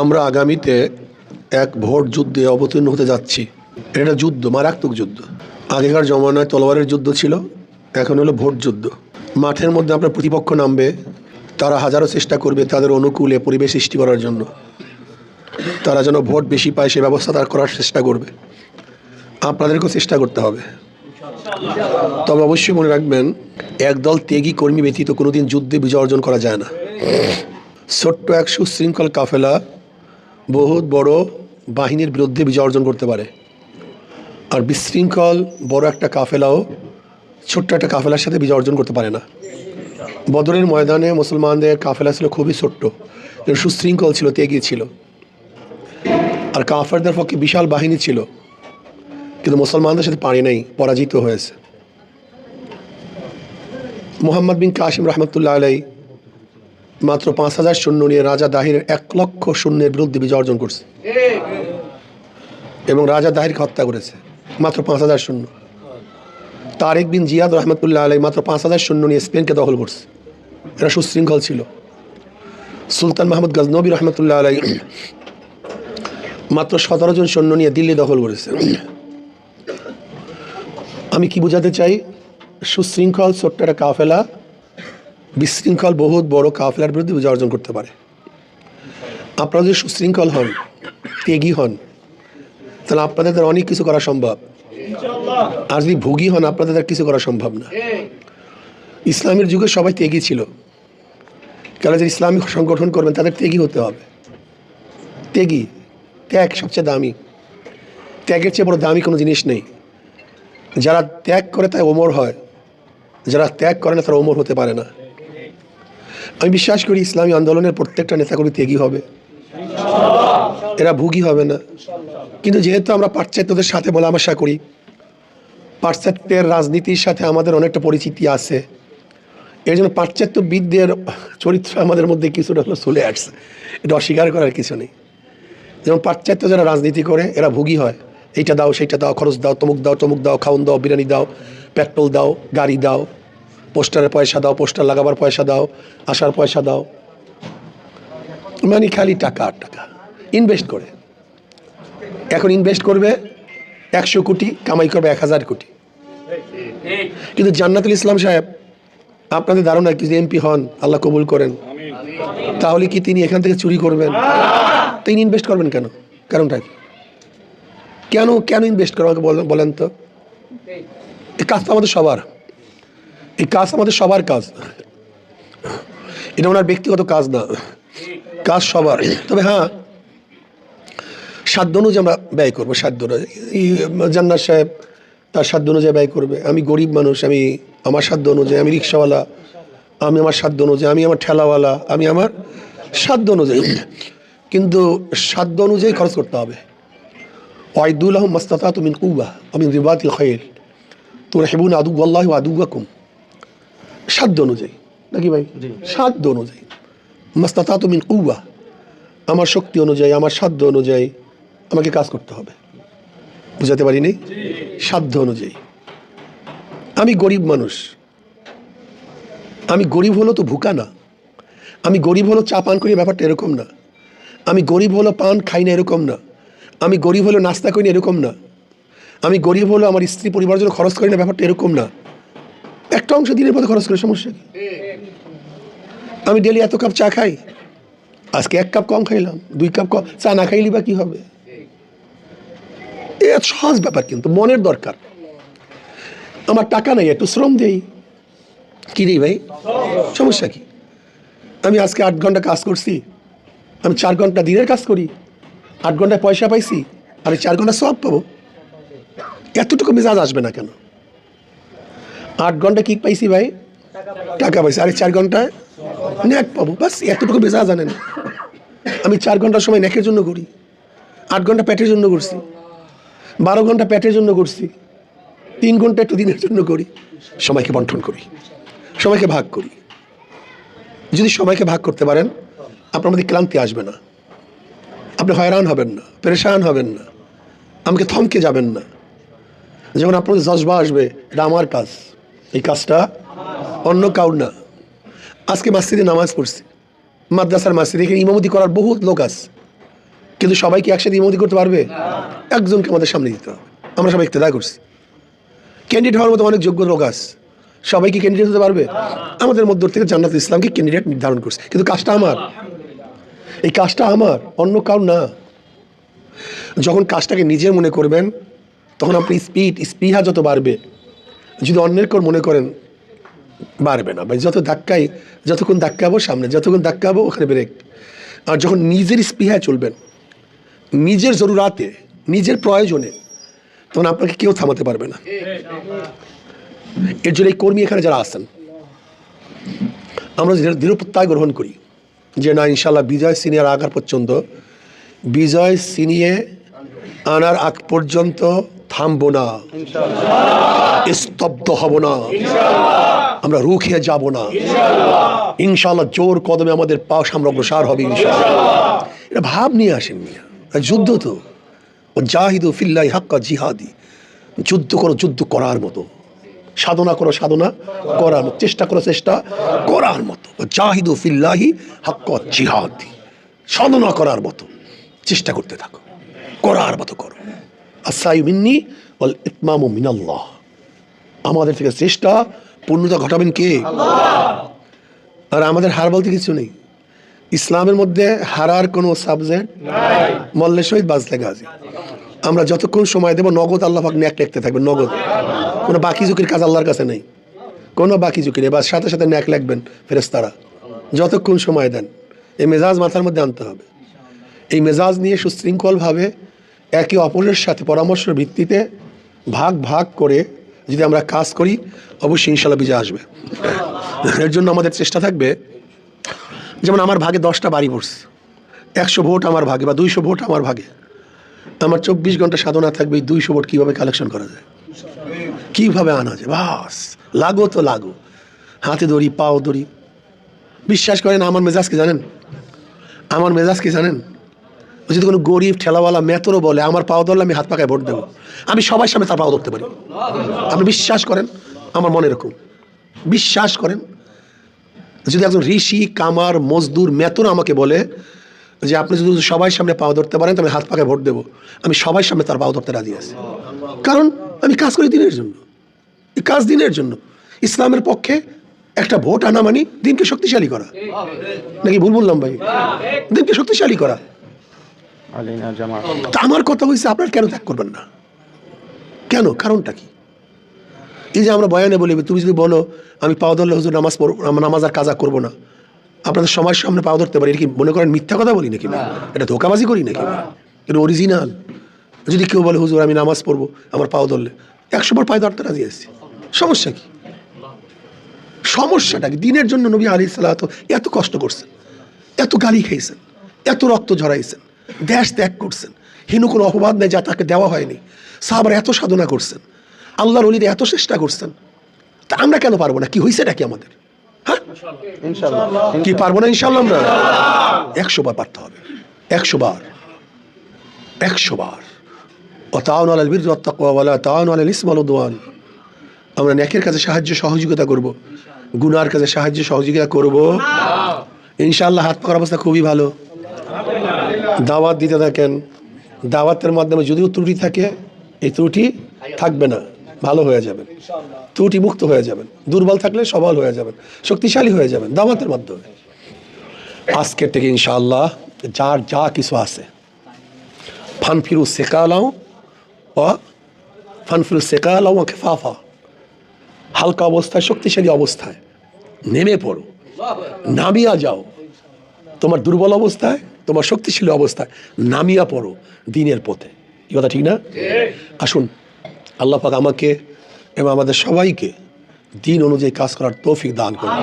আমরা আগামীতে এক ভোট যুদ্ধে অবতীর্ণ হতে যাচ্ছি। এটা যুদ্ধ, মারাত্মক যুদ্ধ। আগেকার জমানায় তলোয়ারের যুদ্ধ ছিল, এখন হলো ভোট যুদ্ধ। মাঠের মধ্যে আপনার প্রতিপক্ষ নামবে, তারা হাজারো চেষ্টা করবে তাদের অনুকূলে পরিবেশ সৃষ্টি করার জন্য। তারা যেন ভোট বেশি পায় সে ব্যবস্থা তারা করার চেষ্টা করবে। আপনাদেরকেও চেষ্টা করতে হবে। তবে অবশ্যই মনে রাখবেন, একদল ত্যাগী কর্মী ব্যতীত কোনোদিন যুদ্ধে বিজয় অর্জন করা যায় না। ছোট্ট এক সুশৃঙ্খল কাফেলা বহুত বড় বাহিনীর বিরুদ্ধে বিজয় অর্জন করতে পারে। আর বিশৃঙ্খল বড় একটা কাফেলাও ছোট্ট একটা কাফেলার সাথে বিজয় অর্জন করতে পারে না। বদরের ময়দানে মুসলমানদের কাফেলা ছিল খুবই ছোট্ট সুশৃঙ্খল ছিল, তেগিয়ে ছিল। আর কাফেরদের পক্ষে বিশাল বাহিনী ছিল, কিন্তু মুসলমানদের সাথে পারে নাই, পরাজিত হয়েছে। মোহাম্মদ বিন কাশিম রহমতুল্লাহ আলাই মাত্র পাঁচ হাজার শূন্য নিয়ে রাজা দাহিরের এক লক্ষ শূন্যের বিরুদ্ধে বিজয় অর্জন করছে। এবং রাজা দাহিরকে হত্যা করেছে। মাত্র পাঁচ হাজার শূন্য তারেক বিন জিয়াদ রহমতুল্লাহ আলাই মাত্র পাঁচ হাজার শূন্য নিয়ে স্পেনকে দখল করছে। এরা সুশৃঙ্খল ছিল। সুলতান মাহমুদ গজনবী রহমতুল্লাহ আলাই মাত্র সতেরো জন সৈন্য নিয়ে দিল্লি দখল করেছে। আমি কি বোঝাতে চাই? সুশৃঙ্খল ছোট্ট একটা কাফেলা বিশৃঙ্খল বহুত বড় কাফেলার বিরুদ্ধে বিজয় অর্জন করতে পারে। আপনারা যদি সুশৃঙ্খল হন, ত্যাগী হন, তাহলে আপনাদের দ্বারা অনেক কিছু করা সম্ভব। আর যদি ভোগী হন, আপনাদের দ্বারা কিছু করা সম্ভব না। ইসলামের যুগে সবাই ত্যাগী ছিল। কেন যে ইসলামিক সংগঠন করবেন, তাদের ত্যাগী হতে হবে। ত্যাগী, ত্যাগ সবচেয়ে দামি। ত্যাগের চেয়ে বড় দামি কোনো জিনিস নেই। যারা ত্যাগ করে তাই ওমর হয়। যারা ত্যাগ করে না, তারা ওমর হতে পারে না। আমি বিশ্বাস করি ইসলামী আন্দোলনের প্রত্যেকটা নেতাকর্মী ত্যাগী হবে। এরা ভুগি হবে না। কিন্তু যেহেতু আমরা পাশ্চাত্যদের সাথে বলামশা করি পাশ্চাত্যের রাজনীতির সাথে আমাদের অনেকটা পরিচিতি আছে। এর জন্য পাশ্চাত্যবিদদের চরিত্র আমাদের মধ্যে কিছুটা হলো চলে আসছে। এটা অস্বীকার করার কিছু নেই। যেমন পাশ্চাত্য যারা রাজনীতি করে, এরা ভুগি হয়। এইটা দাও, সেইটা দাও, খরচ দাও, তমুক দাও তমুক দাও খাউন দাও, বিরিয়ানি দাও, পেট্রোল দাও, গাড়ি দাও পোস্টারের পয়সা দাও, পোস্টার লাগাবার পয়সা দাও, আসার পয়সা দাও। মানে খালি টাকা আর টাকা। ইনভেস্ট করে। এখন ইনভেস্ট করবে একশো কোটি, কামাই করবে এক হাজার কোটি। কিন্তু জান্নাতুল ইসলাম সাহেব, আপনাদের ধারণা কি এমপি হন, আল্লাহ কবুল করেন? তাহলে কি তিনি এখান থেকে চুরি করবেন? তিনি ইনভেস্ট করবেন কেন? কারণটা কি? কেন কেন ইনভেস্ট করা? আমাকে বলেন- তো। কাজ তো আমাদের সবার। এই কাজ আমাদের সবার কাজ। এটা ওনার ব্যক্তিগত কাজ না। কাজ সবার। তবে হ্যাঁ সাধ্য অনুযায়ী আমরা ব্যয় করব, সাধ্য জান্নার সাহেব তার সাধ্য অনুযায়ী ব্যয় করবে। আমি গরিব মানুষ, আমি আমার সাধ্য অনুযায়ী, আমি রিক্সাওয়ালা, আমি আমার সাধ্য অনুযায়ী, আমি আমার ঠেলাওয়ালা, আমি আমার সাধ্য অনুযায়ী। কিন্তু সাধ্য অনুযায়ী খরচ করতে হবে। ওয়াইদুল ওয়াইদুল্লাহ মাস্তাতা তুমিন কুবা আমি রিবাতিল খয়ের তোর হেবুন আদু আল্লাহ আদুয়াকুম সাধ্য অনুযায়ী। নাকি ভাই? সাধ্য অনুযায়ী। মাস্তাতা তুমিন কুবা আমার শক্তি অনুযায়ী আমার সাধ্য অনুযায়ী আমাকে কাজ করতে হবে। বুঝাতে পারিনি? সাধ্য অনুযায়ী। আমি গরিব মানুষ। আমি গরিব হলো তো ভুকা না। আমি গরিব হলো চা পান করি ব্যাপারটা এরকম না। আমি গরিব হলো পান খাই না এরকম না। আমি গরিব হলো নাস্তা করি না এরকম না। আমি গরিব হলো আমার স্ত্রী পরিবারের জন্য খরচ করি না ব্যাপারটা এরকম না। একটা অংশ দিনের পথে খরচ করি, সমস্যা কি? আমি ডেলি এত কাপ চা খাই, আজকে এক কাপ কম খাইলাম, দুই কাপ কম চা না খাইলি বা কী হবে? এ সহজ ব্যাপার কিন্তু, মনের দরকার। আমার টাকা নেই, একটু শ্রম দেই। কি দিই ভাই? সমস্যা কি? আমি আজকে আট ঘণ্টা কাজ করছি, আমি চার ঘণ্টা দিনের কাজ করি, আট ঘন্টায় পয়সা পাইছি আর চার ঘণ্টা সব পাবো। এতটুকু মেজাজ আসবে না কেন? আট ঘণ্টা কি পাইছি ভাই? টাকা পাইছি। আরে চার ঘন্টায় নেট পাবো। বাস, এতটুকু আনে না আমি চার ঘণ্টার সময় নেকের জন্য করি আট ঘণ্টা পেটের জন্য করছি বারো ঘণ্টা পেটের জন্য করছি তিন ঘণ্টা একটু দিনের জন্য করি সময়কে বন্টন করি। সময়কে ভাগ করি। যদি সময়কে ভাগ করতে পারেন, আপনার মধ্যে ক্লান্তি আসবে না। আপনি হয়রান হবেন না, পরেশান হবেন না। আমাকে থমকে যাবেন না। যেমন আপনার জজবা আসবে, এটা আমার কাজ। এই কাজটা অন্য কাউর না। আজকে মাসজিদে নামাজ পড়ছি। মাদ্রাসার মাসজিদে এখানে ইমামতি করার বহুত লোক আছে। কিন্তু সবাইকে একসাথে ইমতি করতে পারবে? একজনকে আমাদের সামনে দিতে হবে। আমরা সবাই ইক্তেদা করছি। ক্যান্ডিডেট হওয়ার মতো অনেক যোগ্য লোক আছে। সবাই কি ক্যান্ডিডেট হতে পারবে? আমাদের মধ্য থেকে জান্নাত ইসলামকে ক্যান্ডিডেট নির্ধারণ করছে। কিন্তু কাজটা আমার। এই কাজটা আমার, অন্য কারণ না। যখন কাজটাকে নিজের মনে করবেন, তখন আপনি স্পিড স্পৃহা যত বাড়বে যদি অন্যের কর মনে করেন, বাড়বে না। ভাই, যত ধাক্কাই, যতক্ষণ ধাক্কাবো সামনে, যতক্ষণ ধাক্কাবো ওখানে ব্রেক আর যখন নিজের স্পৃহায় চলবেন, নিজের জরুরাতে, নিজের প্রয়োজনে, তখন আপনাকে কেউ থামাতে পারবে না। এর জন্য এই কর্মী এখানে যারা আছেন, আমরা দৃঢ়- দৃঢ় প্রত্যয় গ্রহণ করি যে না ইনশাল্লাহ বিজয় সিনিয়র আগার পর্যন্ত, বিজয় সিনিয়ে আনার আগ পর্যন্ত থামবো না। স্তব্ধ হব না। আমরা রুখে যাব না। ইনশাল্লাহ জোর কদমে আমাদের পা সামনে অগ্রসর হবে ইনশাল্লাহ এটা ভাব নিয়ে আসেন মিয়া। যুদ্ধ তো। ও জাহিদু ফিল্লাই হাক্কা জিহাদি। যুদ্ধ করো যুদ্ধ করার মতো। সাধনা করো সাধনা করার মতো। চেষ্টা করো চেষ্টা করার মতো। জাহিদু ফিল্লাহি হাক্কা জিহাদি। সাধনা করার মতো। চেষ্টা করতে থাকো। করার মতো করো। আসাই মিন্নি ওয়াল ইতমামু মিনাল্লাহ। আমাদের থেকে চেষ্টা পূর্ণতা ঘটাবেন কে? আর আমাদের হার বলতে কিছু নেই। ইসলামের মধ্যে হারার কোনো সাবজেক্ট মল্লে শহীদ বাজলে গাজী। আমরা যতক্ষণ সময় দেবো নগদ আল্লাহ পাক ন্যাক লেখতে থাকবে নগদ। কোনো বাকি ঝুঁকির কাজ আল্লাহর কাছে নেই। কোনো বাকি ঝুঁকি নেই বা সাথে সাথে ন্যাক লিখবেন ফেরেস্তারা যতক্ষণ সময় দেন এই মেজাজ মাথার মধ্যে আনতে হবে। এই মেজাজ নিয়ে সুশৃঙ্খলভাবে একে অপরের সাথে পরামর্শের ভিত্তিতে ভাগ ভাগ করে যদি আমরা কাজ করি, অবশ্যই ইনশাল্লাহ বিজয় আসবে। এর জন্য আমাদের চেষ্টা থাকবে, যেমন আমার ভাগে দশটা বাড়ি পড়ছে। একশো ভোট আমার ভাগে বা দুইশো ভোট আমার ভাগে। আমার চব্বিশ ঘণ্টা সাধনা থাকবে, এই দুইশো ভোট কীভাবে কালেকশন করা যায়? কীভাবে আনা যায়? বাস, লাগো তো লাগো। হাতে দড়ি, পাও দড়ি। বিশ্বাস করেন, আমার মেজাজকে জানেন? আমার মেজাজ কি জানেন? যদি কোনো গরিব ঠেলাওয়ালা মেতরও বলে, আমার পাও ধরলে আমি হাত পাকায় ভোট দেবো। আমি সবার সামনে তার পাও ধরতে পারি। আপনি বিশ্বাস করেন? আমার মনে এরকম। বিশ্বাস করেন? যদি একজন ঋষি, কামার, মজদুর মেতর আমাকে বলে যে, আপনি যদি সবাই সামনে পাও ধরতে পারেন, তো আমি হাত পাকায় ভোট দেবো। আমি সবাই সামনে তার পাও ধরতে রাজি আছি। কারণ আমি কাজ করি দিনের জন্য। এই কাজ দিনের জন্য। ইসলামের পক্ষে একটা ভোট আনা মানে দিনকে শক্তিশালী করা। নাকি ভুল বললাম ভাই? দিনকে শক্তিশালী করা। তা আমার কথা হয়েছে আপনার কেন ত্যাগ করবেন না? কেন? কারণটা কি? এই যে আমরা বয়ানে বলি তুমি যদি বলো আমি পাও ধরলে হুজুর নামাজ পড়ব আমার নামাজ আর কাজা করব না। আপনাদের সমাজের সামনে পাও ধরতে পারি এটা কি মনে করেন মিথ্যা কথা বলি নাকি? এটা ধোকাবাজি করি নাকি? এটা অরিজিনাল যদি কেউ বলে হুজুর আমি নামাজ পড়ব আমার পাও ধরলে। একশো বার পায়ে ধরতে রাজি আসছি সমস্যা কি? সমস্যাটা কি? দিনের জন্য নবী আলি সাল্লাহ এত কষ্ট করছেন এত গালি খাইছেন এত রক্ত ঝরাইছেন। দেশ ত্যাগ করছেন। হিনু কোনো অপবাদ নেই যা তাকে দেওয়া হয়নি। সাহাবার এত সাধনা করছেন। আল্লাহর অলির এত চেষ্টা করছেন। তা আমরা কেন পারব না? কি হয়েছে নাকি আমাদের? হ্যাঁ? কি পারব না ইনশাল্লাহ আমরা? একশো বার পারতে হবে। একশো বার। একশো বার। ও তাওন আলাল বীর তাওয়ালা তাওন আলাল ইসমাল উদ্ওয়ান। আমরা ন্যাকের কাছে সাহায্য সহযোগিতা করব। গুনার কাছে সাহায্য সহযোগিতা করব। ইনশাল্লাহ। হাত পাকার অবস্থা খুবই ভালো। দাওয়াত দিতে থাকেন। দাওয়াতের মাধ্যমে যদিও ত্রুটি থাকে, এই ত্রুটি থাকবে না, ভালো হয়ে যাবেন ত্রুটি মুক্ত হয়ে যাবেন দুর্বল থাকলে সবল হয়ে যাবেন শক্তিশালী হয়ে যাবেন দাওয়াতের মাধ্যমে। আজকের থেকে ইনশাআল্লাহ যার যা কিছু আছে, ফানফিরু সেকালাও ও ফানফিরু সেকালাও ও খেফাফা। হালকা অবস্থায়, শক্তিশালী অবস্থায় নেমে পড়ো। নামিয়া যাও। তোমার দুর্বল অবস্থায় তোমার শক্তিশালী অবস্থায় নামিয়া পড়ো দিনের পথে। এই কথা ঠিক না? আসুন আল্লাহ পাক আমাকে এবং আমাদের সবাইকে দিন অনুযায়ী কাজ করার তৌফিক দান করুন।